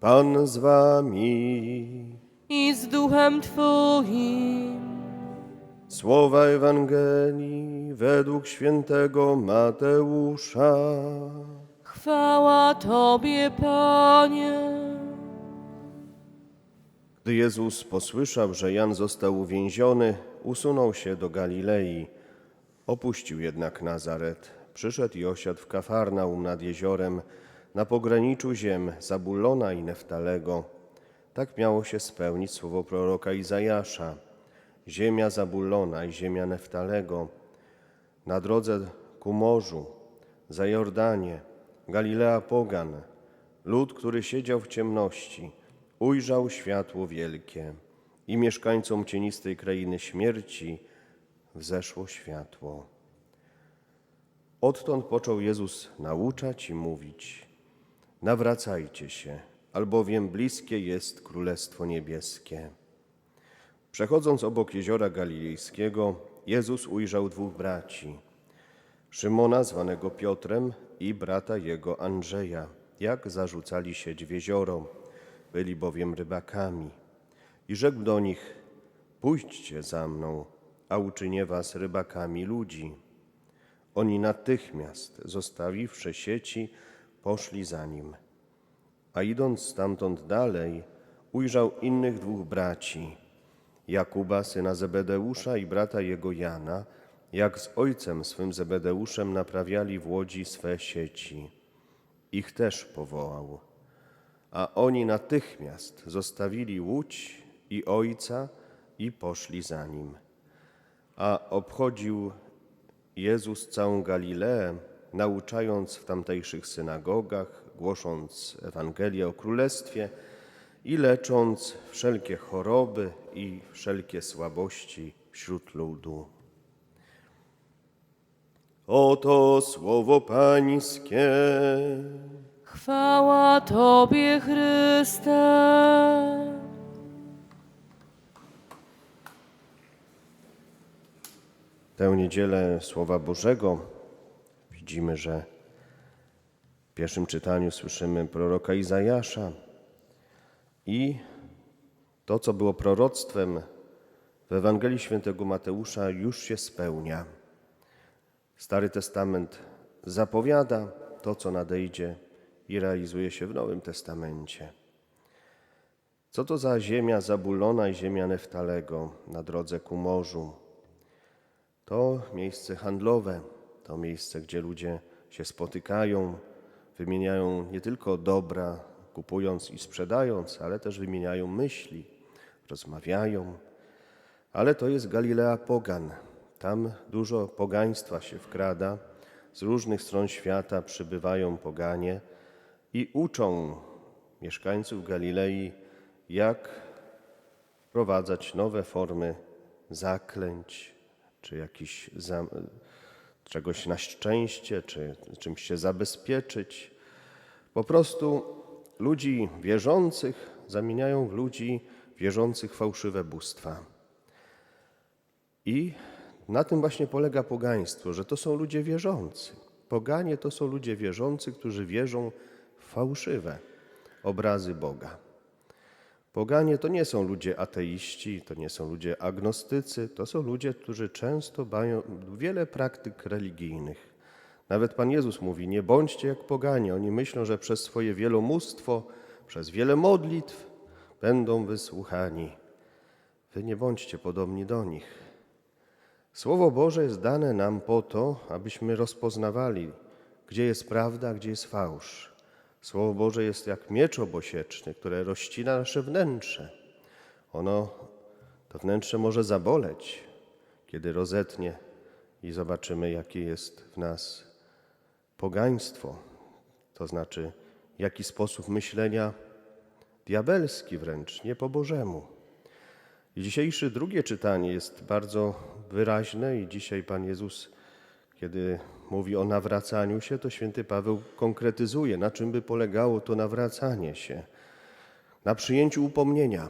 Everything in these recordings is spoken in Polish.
Pan z wami. i z duchem Twoim. Słowa Ewangelii według świętego Mateusza. Chwała Tobie, Panie. Gdy Jezus posłyszał, że Jan został uwięziony, usunął się do Galilei. Opuścił jednak Nazaret. Przyszedł i osiadł w Kafarnaum nad jeziorem, na pograniczu ziem Zabulona i Neftalego. Tak miało się spełnić słowo proroka Izajasza. Ziemia Zabulona i ziemia Neftalego, na drodze ku morzu, za Jordanie, Galilea Pogan, lud, który siedział w ciemności, ujrzał światło wielkie i mieszkańcom cienistej krainy śmierci wzeszło światło. Odtąd począł Jezus nauczać i mówić: Nawracajcie się, albowiem bliskie jest Królestwo Niebieskie. Przechodząc obok jeziora galilejskiego, Jezus ujrzał dwóch braci: Szymona, zwanego Piotrem, i brata jego Andrzeja, jak zarzucali sieć w jezioro, byli bowiem rybakami. I rzekł do nich: Pójdźcie za mną, a uczynię was rybakami ludzi. Oni natychmiast, zostawiwszy sieci, poszli za nim. A idąc stamtąd dalej, ujrzał innych dwóch braci, Jakuba, syna Zebedeusza i brata jego Jana, jak z ojcem swym Zebedeuszem naprawiali w łodzi swe sieci. Ich też powołał. A oni natychmiast zostawili łódź i ojca i poszli za nim. A obchodził Jezus całą Galileę, nauczając w tamtejszych synagogach, głosząc Ewangelię o Królestwie i lecząc wszelkie choroby i wszelkie słabości wśród ludu. Oto słowo Pańskie. Chwała Tobie, Chryste. Tę niedzielę Słowa Bożego widzimy, że w pierwszym czytaniu słyszymy proroka Izajasza i to, co było proroctwem w Ewangelii Świętego Mateusza, już się spełnia. Stary Testament zapowiada to, co nadejdzie i realizuje się w Nowym Testamencie. Co to za ziemia Zabulona i ziemia Neftalego na drodze ku morzu? To miejsce handlowe, to miejsce, gdzie ludzie się spotykają, wymieniają nie tylko dobra, kupując i sprzedając, ale też wymieniają myśli, rozmawiają. Ale to jest Galilea Pogan. Tam dużo pogaństwa się wkrada. Z różnych stron świata przybywają poganie i uczą mieszkańców Galilei, jak wprowadzać nowe formy zaklęć, czy jakiś za, czegoś na szczęście, czy czymś się zabezpieczyć. Po prostu ludzi wierzących zamieniają w ludzi wierzących fałszywe bóstwa. I na tym właśnie polega pogaństwo, że to są ludzie wierzący. Poganie to są ludzie wierzący, którzy wierzą w fałszywe obrazy Boga. Poganie to nie są ludzie ateiści, to nie są ludzie agnostycy, to są ludzie, którzy często mają wiele praktyk religijnych. Nawet Pan Jezus mówi: Nie bądźcie jak poganie. Oni myślą, że przez swoje wielomóstwo, przez wiele modlitw będą wysłuchani. Wy nie bądźcie podobni do nich. Słowo Boże jest dane nam po to, abyśmy rozpoznawali, gdzie jest prawda, gdzie jest fałsz. Słowo Boże jest jak miecz obosieczny, które rozcina nasze wnętrze. Ono, to wnętrze może zaboleć, kiedy rozetnie i zobaczymy, jakie jest w nas pogaństwo, to znaczy jaki sposób myślenia diabelski wręcz, nie po Bożemu. I dzisiejsze drugie czytanie jest bardzo wyraźne i dzisiaj Pan Jezus, kiedy mówi o nawracaniu się, to święty Paweł konkretyzuje, na czym by polegało to nawracanie się. Na przyjęciu upomnienia.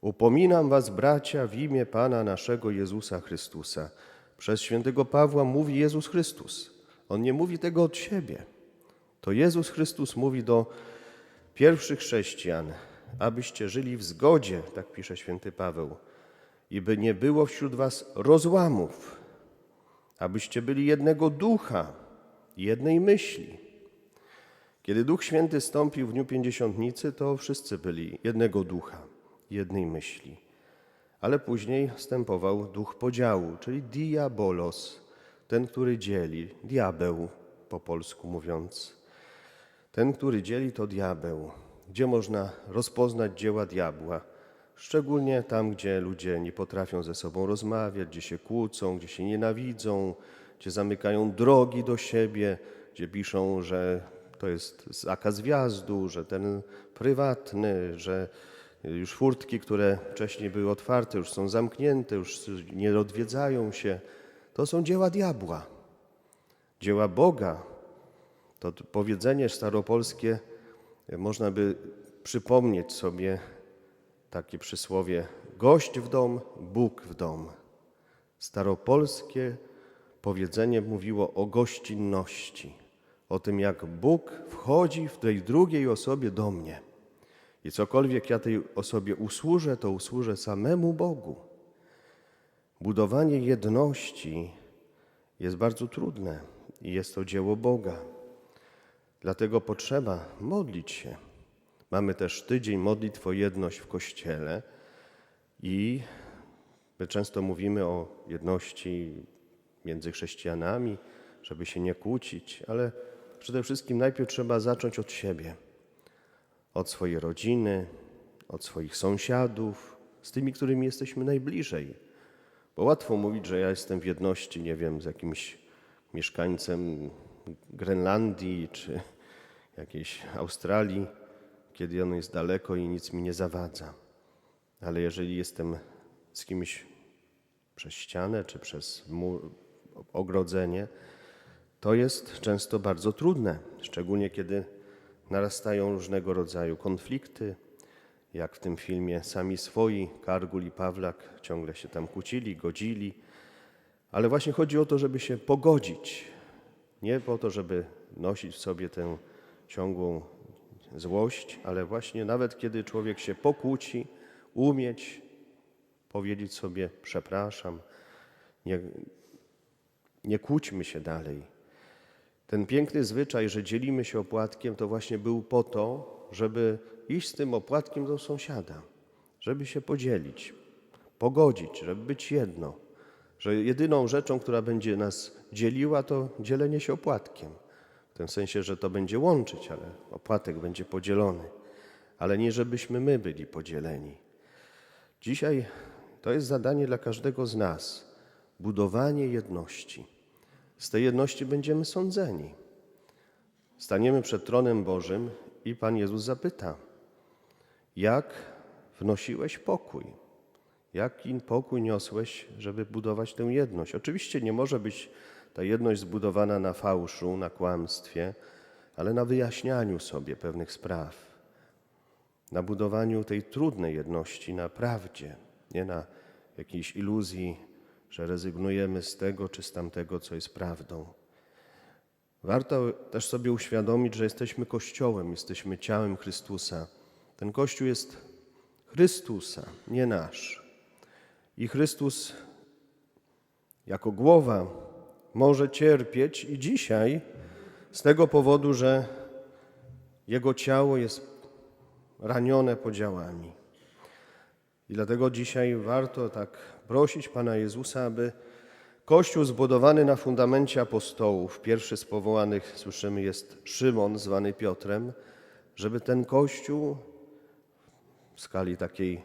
Upominam was, bracia, w imię Pana naszego Jezusa Chrystusa. Przez świętego Pawła mówi Jezus Chrystus. On nie mówi tego od siebie. To Jezus Chrystus mówi do pierwszych chrześcijan, abyście żyli w zgodzie, tak pisze święty Paweł, i by nie było wśród was rozłamów, abyście byli jednego ducha, jednej myśli. Kiedy Duch Święty stąpił w dniu pięćdziesiątnicy, to wszyscy byli jednego ducha, jednej myśli. Ale później wstępował duch podziału, czyli diabolos, ten, który dzieli, diabeł po polsku mówiąc. Ten, który dzieli, to diabeł. Gdzie można rozpoznać dzieła diabła? Szczególnie tam, gdzie ludzie nie potrafią ze sobą rozmawiać, gdzie się kłócą, gdzie się nienawidzą, gdzie zamykają drogi do siebie, gdzie piszą, że to jest zakaz wjazdu, że ten prywatny, że już furtki, które wcześniej były otwarte, już są zamknięte, już nie odwiedzają się. To są dzieła diabła. Dzieła Boga to powiedzenie staropolskie można by przypomnieć sobie takie przysłowie: gość w dom, Bóg w dom. Staropolskie powiedzenie mówiło o gościnności, o tym, jak Bóg wchodzi w tej drugiej osobie do mnie. I cokolwiek ja tej osobie usłużę, to usłużę samemu Bogu. Budowanie jedności jest bardzo trudne i jest to dzieło Boga. Dlatego potrzeba modlić się. Mamy też tydzień modlitw o jedność w Kościele i my często mówimy o jedności między chrześcijanami, żeby się nie kłócić, ale przede wszystkim najpierw trzeba zacząć od siebie, od swojej rodziny, od swoich sąsiadów, z tymi, którymi jesteśmy najbliżej. Bo łatwo mówić, że ja jestem w jedności, nie wiem, z jakimś mieszkańcem Grenlandii czy jakiejś Australii, kiedy on jest daleko i nic mi nie zawadza. Ale jeżeli jestem z kimś przez ścianę czy przez mur, ogrodzenie, to jest często bardzo trudne, szczególnie kiedy narastają różnego rodzaju konflikty, jak w tym filmie sami swoi, Kargul i Pawlak ciągle się tam kłócili, godzili, ale właśnie chodzi o to, żeby się pogodzić, nie po to, żeby nosić w sobie tę ciągłą złość, ale właśnie nawet kiedy człowiek się pokłóci, umieć powiedzieć sobie przepraszam, nie, nie kłóćmy się dalej. Ten piękny zwyczaj, że dzielimy się opłatkiem, to właśnie był po to, żeby iść z tym opłatkiem do sąsiada, żeby się podzielić, pogodzić, żeby być jedno. Że jedyną rzeczą, która będzie nas dzieliła, to dzielenie się opłatkiem. W tym sensie, że to będzie łączyć, ale opłatek będzie podzielony. Ale nie żebyśmy my byli podzieleni. Dzisiaj to jest zadanie dla każdego z nas budowanie jedności. Z tej jedności będziemy sądzeni. Staniemy przed tronem Bożym i Pan Jezus zapyta: Jak wnosiłeś pokój? Jaki pokój niosłeś, żeby budować tę jedność? Oczywiście nie może być ta jedność zbudowana na fałszu, na kłamstwie, ale na wyjaśnianiu sobie pewnych spraw, na budowaniu tej trudnej jedności na prawdzie, nie na jakiejś iluzji, że rezygnujemy z tego czy z tamtego, co jest prawdą. Warto też sobie uświadomić, że jesteśmy Kościołem, jesteśmy ciałem Chrystusa. Ten Kościół jest Chrystusa, nie nasz. I Chrystus jako głowa może cierpieć i dzisiaj z tego powodu, że Jego ciało jest ranione podziałami. I dlatego dzisiaj warto tak prosić Pana Jezusa, aby Kościół zbudowany na fundamencie apostołów, pierwszy z powołanych, słyszymy, jest Szymon, zwany Piotrem, żeby ten Kościół w skali takiej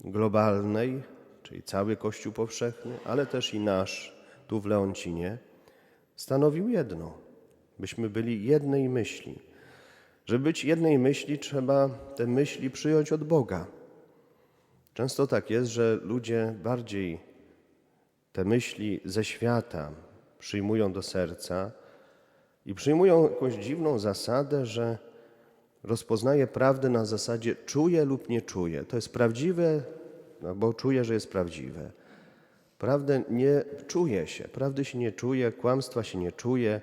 globalnej, czyli cały Kościół powszechny, ale też i nasz tu w Leoncinie, stanowił jedno, byśmy byli jednej myśli. Żeby być jednej myśli, trzeba te myśli przyjąć od Boga. Często tak jest, że ludzie bardziej te myśli ze świata przyjmują do serca i przyjmują jakąś dziwną zasadę, że rozpoznaje prawdę na zasadzie czuję lub nie czuję. To jest prawdziwe, no bo czuję, że jest prawdziwe. Prawdę nie czuje się, prawdy się nie czuje, kłamstwa się nie czuje,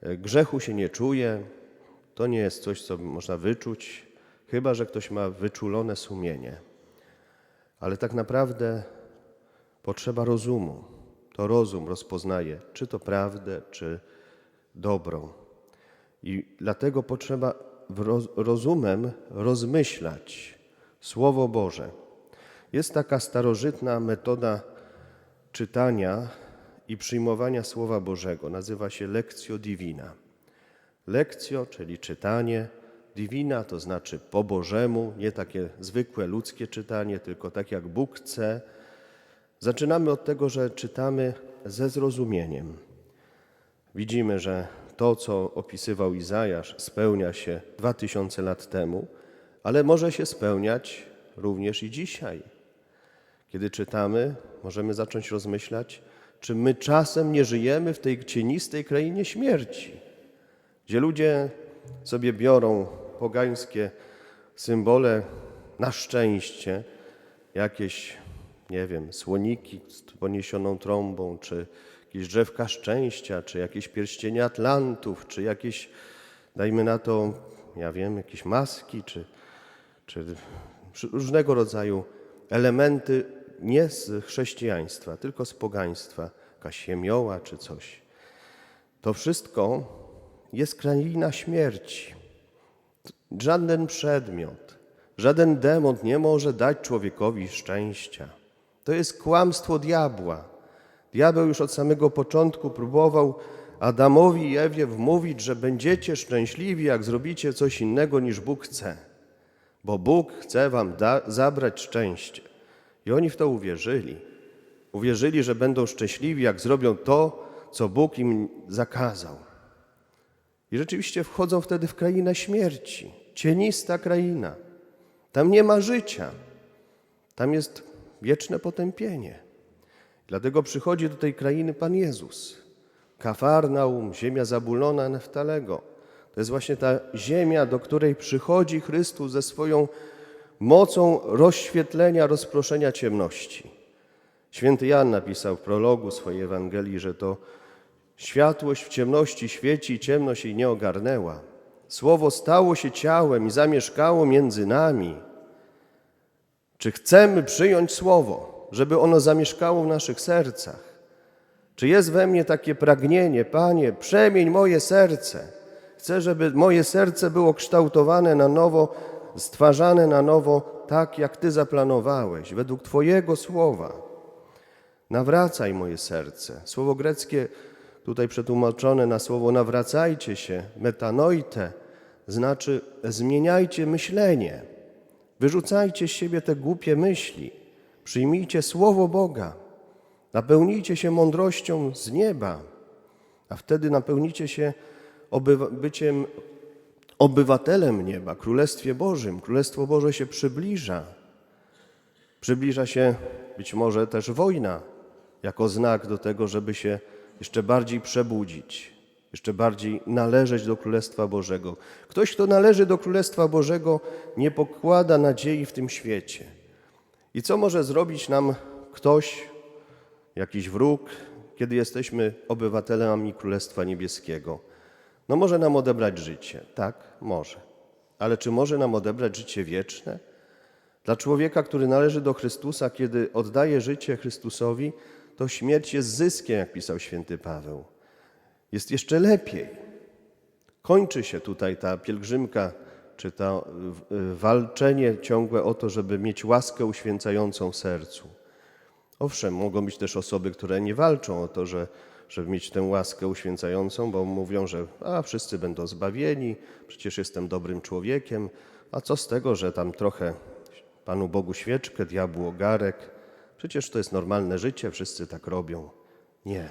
e, grzechu się nie czuje. To nie jest coś, co można wyczuć, chyba że ktoś ma wyczulone sumienie. Ale tak naprawdę potrzeba rozumu. To rozum rozpoznaje, czy to prawdę, czy dobrą. I dlatego potrzeba roz, rozumem rozmyślać Słowo Boże. Jest taka starożytna metoda czytania i przyjmowania Słowa Bożego. Nazywa się Lectio Divina. Lekcjo, czyli czytanie, divina to znaczy po Bożemu, nie takie zwykłe ludzkie czytanie, tylko tak jak Bóg chce. Zaczynamy od tego, że czytamy ze zrozumieniem. Widzimy, że to, co opisywał Izajasz, spełnia się dwa tysiące lat temu, ale może się spełniać również i dzisiaj. Kiedy czytamy, możemy zacząć rozmyślać, czy my czasem nie żyjemy w tej cienistej krainie śmierci, gdzie ludzie sobie biorą pogańskie symbole na szczęście, jakieś, nie wiem, słoniki z poniesioną trąbą, czy jakieś drzewka szczęścia, czy jakieś pierścienie Atlantów, czy jakieś, dajmy na to, ja wiem, jakieś maski, czy, czy różnego rodzaju elementy nie z chrześcijaństwa, tylko z pogaństwa, jakaś czy coś. To wszystko jest kraina śmierci. Żaden przedmiot, żaden demon nie może dać człowiekowi szczęścia. To jest kłamstwo diabła. Diabeł już od samego początku próbował Adamowi i Ewie wmówić, że będziecie szczęśliwi, jak zrobicie coś innego niż Bóg chce. Bo Bóg chce wam zabrać szczęście. I oni w to uwierzyli. Uwierzyli, że będą szczęśliwi, jak zrobią to, co Bóg im zakazał. I rzeczywiście wchodzą wtedy w krainę śmierci, cienista kraina. Tam nie ma życia, tam jest wieczne potępienie. Dlatego przychodzi do tej krainy Pan Jezus. Kafarnaum, ziemia zabulona Neftalego. To jest właśnie ta ziemia, do której przychodzi Chrystus ze swoją mocą rozświetlenia, rozproszenia ciemności. Święty Jan napisał w prologu swojej Ewangelii, że to światłość w ciemności świeci i ciemność jej nie ogarnęła. Słowo stało się ciałem i zamieszkało między nami. Czy chcemy przyjąć Słowo, żeby ono zamieszkało w naszych sercach? Czy jest we mnie takie pragnienie, Panie, przemień moje serce? Chcę, żeby moje serce było kształtowane na nowo, stwarzane na nowo, tak jak Ty zaplanowałeś, według Twojego słowa. Nawracaj moje serce. Słowo greckie, tutaj przetłumaczone na słowo nawracajcie się, metanoite, znaczy zmieniajcie myślenie. Wyrzucajcie z siebie te głupie myśli. Przyjmijcie słowo Boga. Napełnijcie się mądrością z nieba, a wtedy napełnicie się byciem obywatelem nieba, Królestwie Bożym. Królestwo Boże się przybliża. Przybliża się być może też wojna, jako znak do tego, żeby się jeszcze bardziej przebudzić, jeszcze bardziej należeć do Królestwa Bożego. Ktoś, kto należy do Królestwa Bożego, nie pokłada nadziei w tym świecie. I co może zrobić nam ktoś, jakiś wróg, kiedy jesteśmy obywatelami Królestwa Niebieskiego? No może nam odebrać życie, tak, może. Ale czy może nam odebrać życie wieczne? Dla człowieka, który należy do Chrystusa, kiedy oddaje życie Chrystusowi, to śmierć jest zyskiem, jak pisał święty Paweł. Jest jeszcze lepiej. Kończy się tutaj ta pielgrzymka, czy to y, walczenie ciągłe o to, żeby mieć łaskę uświęcającą sercu. Owszem, mogą być też osoby, które nie walczą o to, że, żeby mieć tę łaskę uświęcającą, bo mówią, że a, wszyscy będą zbawieni, przecież jestem dobrym człowiekiem, a co z tego, że tam trochę Panu Bogu świeczkę, diabłu ogarek, przecież to jest normalne życie, wszyscy tak robią. Nie.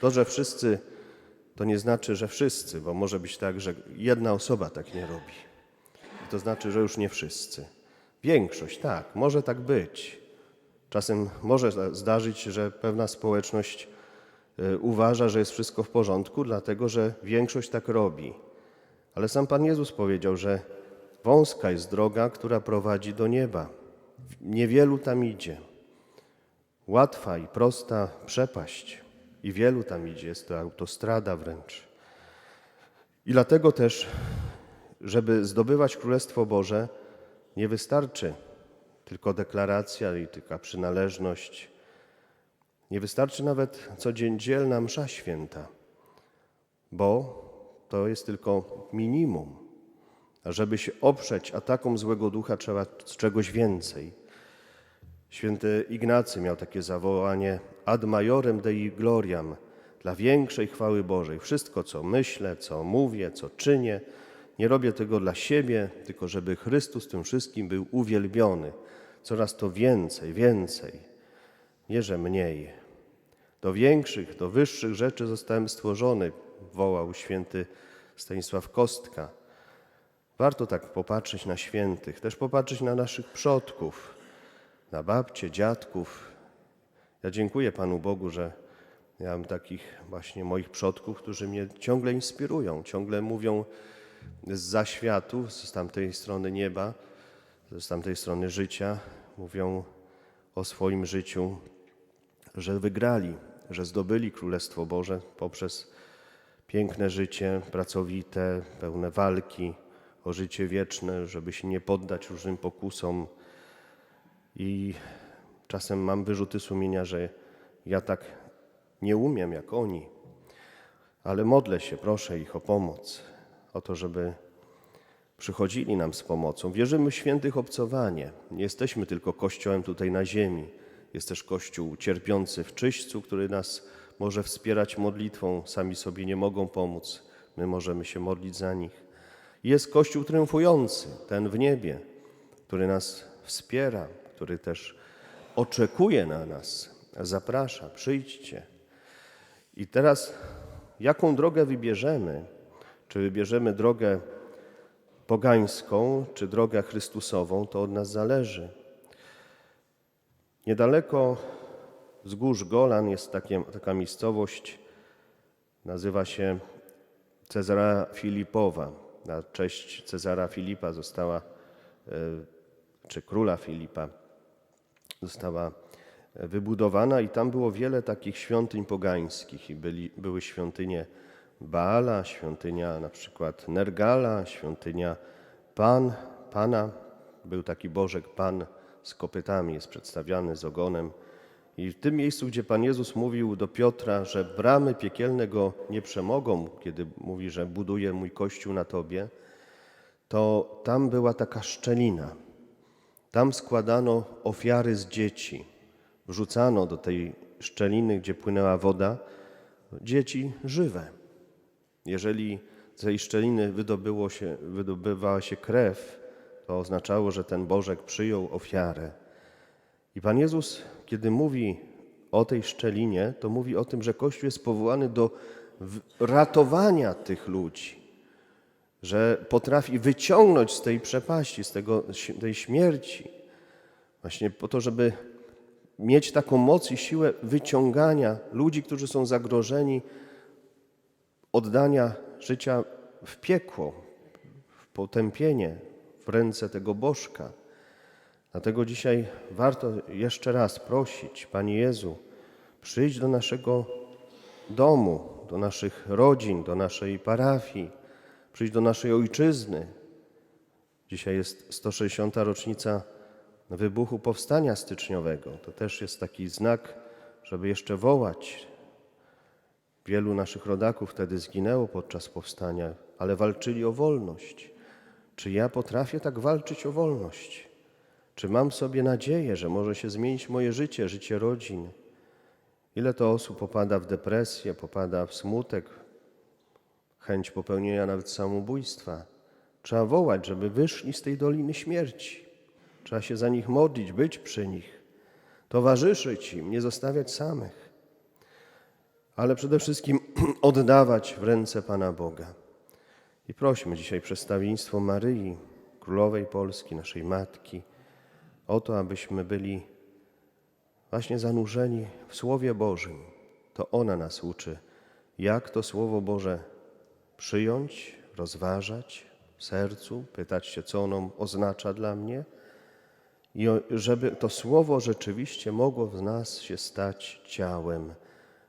To, że wszyscy, to nie znaczy, że wszyscy, bo może być tak, że jedna osoba tak nie robi. I to znaczy, że już nie wszyscy. Większość, tak, może tak być. Czasem może zda- zdarzyć, że pewna społeczność uważa, że jest wszystko w porządku, dlatego że większość tak robi. Ale sam Pan Jezus powiedział, że wąska jest droga, która prowadzi do nieba. Niewielu tam idzie. Łatwa i prosta przepaść. I wielu tam idzie, jest to autostrada wręcz. I dlatego też żeby zdobywać Królestwo Boże, nie wystarczy tylko deklaracja i tylko przynależność. Nie wystarczy nawet codziendzielna msza święta, bo to jest tylko minimum. A żeby się oprzeć atakom złego ducha, trzeba czegoś więcej. Święty Ignacy miał takie zawołanie ad majorem dei gloriam, dla większej chwały Bożej. Wszystko, co myślę, co mówię, co czynię, nie robię tego dla siebie, tylko żeby Chrystus tym wszystkim był uwielbiony. Coraz to więcej, więcej, nie że mniej. Do większych, do wyższych rzeczy zostałem stworzony, wołał święty Stanisław Kostka. Warto tak popatrzeć na świętych, też popatrzeć na naszych przodków, na babcie, dziadków. Ja dziękuję Panu Bogu, że mam takich właśnie moich przodków, którzy mnie ciągle inspirują, ciągle mówią z zaświatu, z tamtej strony nieba, z tamtej strony życia, mówią o swoim życiu, że wygrali, że zdobyli Królestwo Boże poprzez piękne życie, pracowite, pełne walki o życie wieczne, żeby się nie poddać różnym pokusom. I czasem mam wyrzuty sumienia, że ja tak nie umiem jak oni, ale modlę się, proszę ich o pomoc, o to, żeby przychodzili nam z pomocą. Wierzymy w świętych obcowanie. Nie jesteśmy tylko Kościołem tutaj na ziemi. Jest też Kościół cierpiący w czyśćcu, który nas może wspierać modlitwą. Sami sobie nie mogą pomóc. My możemy się modlić za nich. Jest Kościół triumfujący, ten w niebie, który nas wspiera, który też oczekuje na nas, zaprasza, przyjdźcie. I teraz, jaką drogę wybierzemy? Czy wybierzemy drogę pogańską, czy drogę Chrystusową, to od nas zależy. Niedaleko wzgórz Golan jest takie, taka miejscowość, nazywa się Cezara Filipowa. Na cześć Cezara Filipa została, e, czy króla Filipa, została wybudowana i tam było wiele takich świątyń pogańskich i byli, były świątynie Baala, świątynia na przykład Nergala, świątynia Pan, Pana. Był taki bożek Pan z kopytami, jest przedstawiany z ogonem. I w tym miejscu, gdzie Pan Jezus mówił do Piotra, że bramy piekielne go nie przemogą, kiedy mówi, że buduje mój kościół na Tobie, to tam była taka szczelina. Tam składano ofiary z dzieci. Wrzucano do tej szczeliny, gdzie płynęła woda, dzieci żywe. Jeżeli z tej szczeliny wydobyło się, wydobywała się krew, to oznaczało, że ten Bożek przyjął ofiarę. I Pan Jezus, kiedy mówi o tej szczelinie, to mówi o tym, że Kościół jest powołany do ratowania tych ludzi, że potrafi wyciągnąć z tej przepaści, z tego, tej śmierci, właśnie po to, żeby mieć taką moc i siłę wyciągania ludzi, którzy są zagrożeni, oddania życia w piekło, w potępienie, w ręce tego bożka. Dlatego dzisiaj warto jeszcze raz prosić, Panie Jezu, przyjdź do naszego domu, do naszych rodzin, do naszej parafii, przyjdź do naszej ojczyzny. Dzisiaj jest 160. rocznica wybuchu powstania styczniowego. To też jest taki znak, żeby jeszcze wołać. Wielu naszych rodaków wtedy zginęło podczas powstania, ale walczyli o wolność. Czy ja potrafię tak walczyć o wolność? Czy mam sobie nadzieję, że może się zmienić moje życie, życie rodzin? Ile to osób popada w depresję, popada w smutek, chęć popełnienia nawet samobójstwa? Trzeba wołać, żeby wyszli z tej doliny śmierci. Trzeba się za nich modlić, być przy nich, towarzyszyć im, nie zostawiać samych, ale przede wszystkim oddawać w ręce Pana Boga. I prośmy dzisiaj przedstawieństwo Maryi, Królowej Polski, naszej Matki, o to, abyśmy byli właśnie zanurzeni w Słowie Bożym. To ona nas uczy, jak to Słowo Boże przyjąć, rozważać w sercu, pytać się, co ono oznacza dla mnie i żeby to Słowo rzeczywiście mogło w nas się stać ciałem,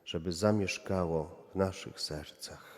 żeby zamieszkało w naszych sercach.